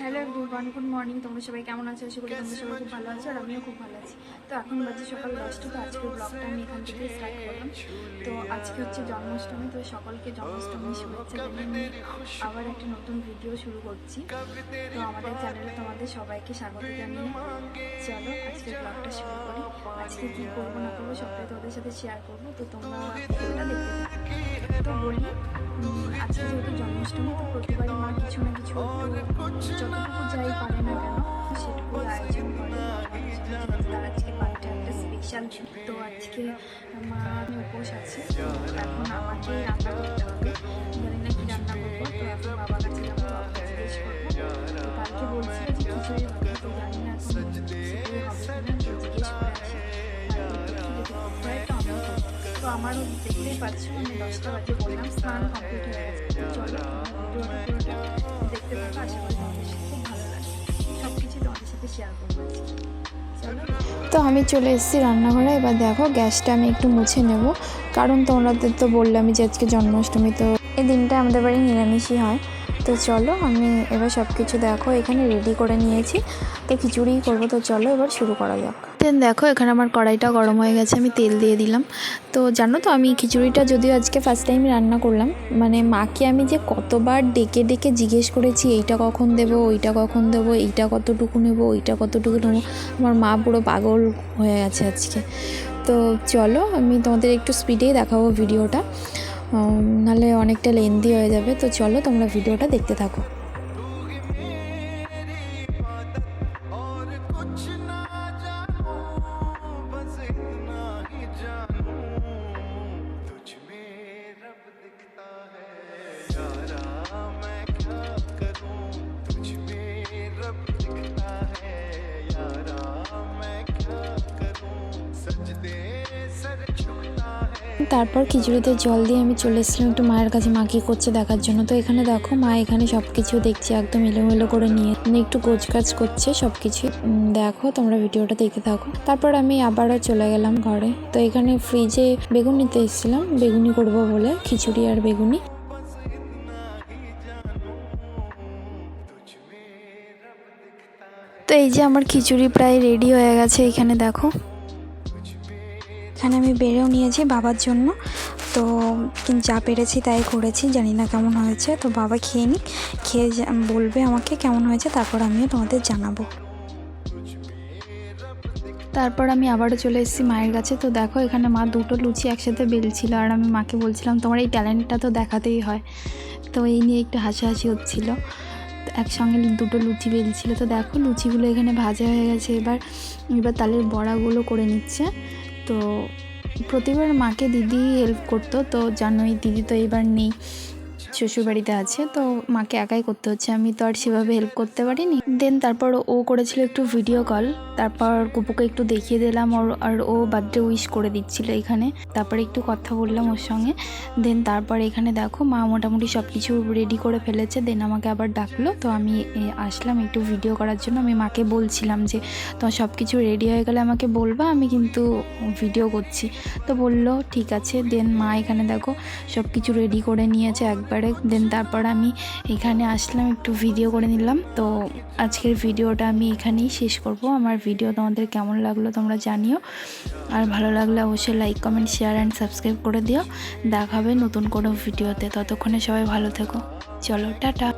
Hello everyone good morning তোমরা সবাই কেমন আছো? আশা করি তোমরা সবাই খুব ভালো আছো আর আমিও খুব ভালো আছি। তো এখন বাজে সকাল দশটা, তো আজকের ব্লগটা আমি এখান থেকে স্টার্ট করলাম। তো আজকে হচ্ছে জন্মাষ্টমী, তো সকলকে জন্মাষ্টমীর শুভেচ্ছা জানিয়ে আবার একটা নতুন ভিডিও শুরু করছি। তো আমাদের চ্যানেলে তোমাদের সবাইকে স্বাগত জানিয়ে চলো আজকের ব্লগটা শুরু করি। আজকে কী করব না করব সবটাই সাথে শেয়ার করব। তো তোমরা তো বলি আজকে যেহেতু জন্মাষ্টমী, তো প্রতিবারই মা কিছু না কিছু যতটুকু যাই পারে না কেন সেটুকু আয়োজন করে আজকে বাড়িটা একটা স্পেশাল তো আজকে মা উপোস আছে। এখন আমাকে রান্না করতে হবে। জানি না কি রান্না করব। তো এখন আমারও দেখতেই পাচ্ছ, আমি দশটা বাজে বললাম, স্নান কমপ্লিট হয়ে গেছে। চলো দেখতে পাবো তো আমি চলে এসেছি রান্নাঘরে, এবার দেখো গ্যাসটা আমি একটু মুছে নেব। কারণ তোমাদের তো বললামই যে আজকে জন্মাষ্টমী, তো এই দিনটা আমাদের বাড়ি নিরামিষই হয়। তো চলো আমি এবার সব কিছু দেখো, এখানে রেডি করে নিয়েছি। তো খিচুড়িই করব, তো চলো এবার শুরু করা যাক। দেন দেখো, এখানে আমার কড়াইটা গরম হয়ে গেছে, আমি তেল দিয়ে দিলাম। তো জানো তো, আমি খিচুড়িটা যদিও আজকে ফার্স্ট টাইম রান্না করলাম মানে মাকে আমি যে কতবার ডেকে ডেকে জিজ্ঞেস করেছি, এইটা কখন দেবো, ওইটা কখন দেবো, এইটা কতটুকু নেব, ওইটা কতটুকু নেব? আমার মা পুরো পাগল হয়ে গেছে আজকে। তো চলো, আমি তোমাদের একটু স্পিডেই দেখাবো ভিডিওটা নাহলে অনেকটা লেন্দি হয়ে যাবে তো চলো তোমরা ভিডিওটা দেখতে থাকো और कुछ ना जानू बस इतना ही जानू तुझ में रब दिखता है यारा मैं क्या करूं तुझ में रब दिखता है यारा मैं क्या करूं सजदे सर झुकता है তারপর খিচুড়িতে জল দিয়ে আমি চলে এসেছিলাম একটু মায়ের কাছে, মা করছে দেখার জন্য। তো এখানে দেখো, মা এখানে সব কিছু দেখছে, একদম এলোমেলো করে নিয়ে মানে একটু গোছ কাজ করছে সব কিছু দেখো, তোমরা ভিডিওটা দেখতে থাকো। তারপর আমি আবারও চলে গেলাম ঘরে। তো এখানে ফ্রিজে বেগুন নিতে এসেছিলাম বেগুনি করব বলে, খিচুড়ি আর বেগুনি তো এই যে আমার খিচুড়ি প্রায় রেডি হয়ে গেছে এখানে, দেখো। এখানে আমি বেড়েও নিয়েছি বাবার জন্য। তো যা পেরেছি তাই করেছি, জানি না কেমন হয়েছে। তো বাবা খেয়ে নিই খেয়ে বলবে আমাকে কেমন হয়েছে, তারপর আমিও তোমাদের জানাব। তারপর আমি আবারও চলে এসেছি মায়ের কাছে। তো দেখো, এখানে মা দুটো লুচি একসাথে বেলছিল আর আমি মাকে বলছিলাম, তোমার এই ট্যালেন্টটা তো দেখাতেই হয়। তো এই নিয়ে একটু হাসাহাসি হচ্ছিল। একসঙ্গে দুটো লুচি বেলছিল। তো দেখো, লুচিগুলো এখানে ভাজা হয়ে গেছে। এবার এবার তালের বড়াগুলো করে নিচ্ছে। তো প্রতিবার মাকে দিদি হেল্প করতো তো জানোই দিদি তো এবার নেই। শ্বশুরবাড়িতে আছে, তো মাকে একাই করতে হচ্ছে। আমি তো আর সেভাবে হেল্প করতে পারিনি। দেন তারপর ও করেছিল একটু ভিডিও কল তারপর কুপুকে একটু দেখিয়ে দিলাম, ওর, আর ও বার্থডে উইশ করে দিচ্ছিল এখানে। তারপরে একটু কথা বললাম ওর সঙ্গে। দেন তারপর এখানে দেখো, মা মোটামুটি সব কিছু রেডি করে ফেলেছে। দেন আমাকে আবার ডাকলো, তো আমি আসলাম একটু ভিডিও করার জন্য। আমি মাকে বলছিলাম যে তো সব কিছু রেডি হয়ে গেলে আমাকে বলবা, আমি কিন্তু ভিডিও করছি। তো বলল, ঠিক আছে। দেন মা এখানে দেখো সব কিছু রেডি করে নিয়েছে। একবারে দেন তারপর আমি এখানে আসলাম, একটু ভিডিও করে নিলাম। তো আজকের ভিডিওটা আমি এখানেই শেষ করব। আমার ভিডিও তোমাদের কেমন লাগল তোমরা জানিও। আর ভালো লাগলে অবশ্যই like comment share and subscribe করে দিও। দেখাবে নতুন কোনো ভিডিওতে ততক্ষণে সবাই ভালো থেকো। চলো, টাটা।